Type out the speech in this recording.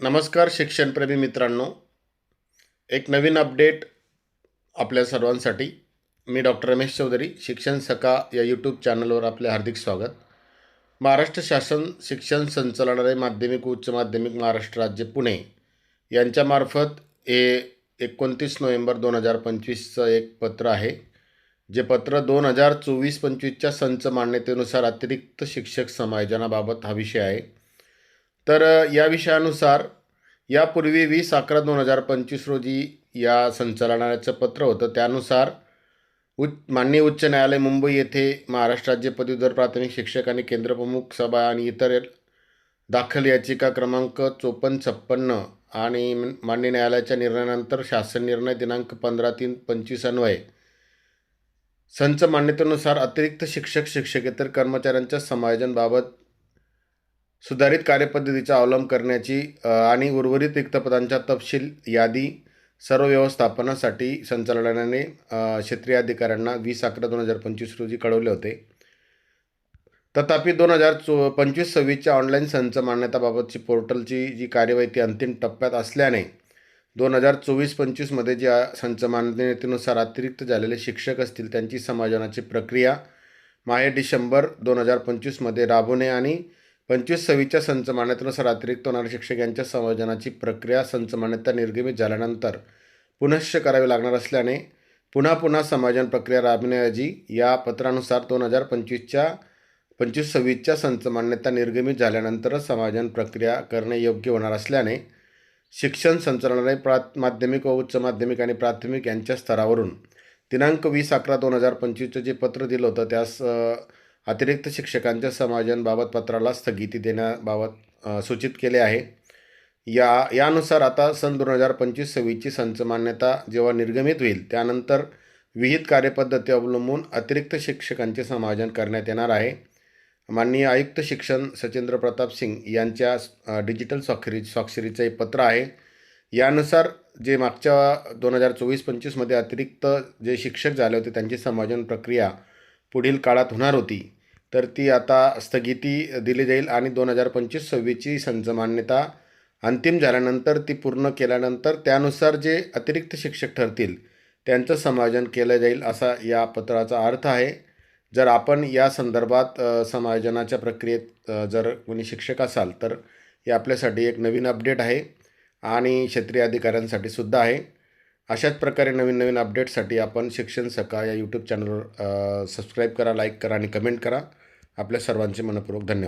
नमस्कार शिक्षणप्रेमी मित्रांनो. एक नवीन अपडेट आपल्या सर्वांसाठी. मी डॉक्टर रमेश चौधरी शिक्षण सखा या यूट्यूब चॅनलवर आपले हार्दिक स्वागत. महाराष्ट्र शासन शिक्षण संचालनालय माध्यमिक उच्च माध्यमिक महाराष्ट्र राज्य पुणे यांच्यामार्फत हे एकोणतीस नोव्हेंबर दोन हजार पंचवीसचं एक पत्र आहे. जे पत्र दोन हजार चोवीस पंचवीसच्या संच मान्यतेनुसार अतिरिक्त शिक्षक समायोजनाबाबत हा विषय आहे. तर या विषयानुसार यापूर्वी वीस अकरा दोन हजार पंचवीस रोजी या संचालनालयाचं पत्र होतं. त्यानुसार उच्च माननीय उच्च न्यायालय मुंबई येथे महाराष्ट्र राज्य पदवीधर प्राथमिक शिक्षक आणि केंद्रप्रमुख सभा आणि इतर दाखल याचिका क्रमांक चोपन्न छप्पन्न आणि मान्य न्यायालयाच्या निर्णयानंतर शासन निर्णय दिनांक पंधरा तीन पंचवीस अन्वये. संच मान्यतेनुसार अतिरिक्त शिक्षक शिक्षकेतर कर्मचाऱ्यांच्या समायोजनबाबत सुधारित कार्यपद्धतीचा अवलंब करण्याची आणि उर्वरित रिक्तपदांच्या तपशील यादी सर्व व्यवस्थापनासाठी संचालनालयाने क्षेत्रीय अधिकाऱ्यांना वीस अकरा दोन हजार पंचवीस रोजी कळवले होते. तथापि दोन हजार चो पंचवीस सव्वीसच्या ऑनलाईन संच मान्यताबाबतची पोर्टलची जी कार्यवाही ती अंतिम टप्प्यात असल्याने दोन हजार चोवीस पंचवीसमध्ये ज्या संच मान्यतेनुसार अतिरिक्त झालेले शिक्षक असतील त्यांची समायोजनाची प्रक्रिया माहे डिसेंबर दोन हजार पंचवीसमध्ये राबवणे आणि पंचवीस सव्वीच्या संच मान्यतेनुसार अतिरिक्त होणारे शिक्षक यांच्या संयोजनाची प्रक्रिया संच मान्यता निर्गमित झाल्यानंतर पुनश्च करावी लागणार असल्याने पुन्हा पुन्हा समायोजन प्रक्रिया राबविण्याऐवजी या पत्रानुसार दोन हजार पंचवीसच्या पंचवीस सव्वीसच्या संच मान्यता निर्गमित झाल्यानंतरच समायोजन प्रक्रिया करणे योग्य होणार असल्याने शिक्षण संचालनालय प्रा माध्यमिक व उच्च माध्यमिक आणि प्राथमिक यांच्या स्तरावरून दिनांक वीस अकरा दोन हजार पंचवीसचं जे पत्र दिलं होतं त्यास अतिरिक्त शिक्षकांच्या समायोजनबाबत पत्राला स्थगिती देण्याबाबत सूचित केले आहे. या यानुसार आता सन दोन हजार पंचवीस सव्वीसची संच मान्यता जेव्हा निर्गमित होईल त्यानंतर विहित कार्यपद्धती अवलंबून अतिरिक्त शिक्षकांचे समायोजन करण्यात येणार आहे. माननीय आयुक्त शिक्षण सचेंद्र प्रताप सिंग यांच्या डिजिटल स्वाक्षरी स्वाक्षरीचं एक पत्र आहे. यानुसार जे मागच्या दोन हजार चोवीस पंचवीसमध्ये अतिरिक्त जे शिक्षक झाले होते त्यांची समायोजन प्रक्रिया पुढील काळात होणार होती. तर ती आता स्थगिती दिली जाईल आणि दोन हजार पंचवीस सव्वीसची संच मान्यता अंतिम झाल्यानंतर ती पूर्ण केल्यानंतर त्यानुसार जे अतिरिक्त शिक्षक ठरतील त्यांचं समायोजन केलं जाईल असा या पत्राचा अर्थ आहे. जर आपण या संदर्भात समायोजनाच्या प्रक्रियेत जर कोणी शिक्षक असाल तर हे आपल्यासाठी एक नवीन अपडेट आहे आणि क्षेत्रीय अधिकाऱ्यांसाठी सुद्धा आहे. अशाच प्रकारे नवीन नवीन अपडेटसाठी आपण शिक्षण सका या यूट्यूब चॅनलवर सबस्क्राईब करा लाईक करा आणि कमेंट करा. आपल्या सर्वांचे मनपूर्वक धन्यवाद.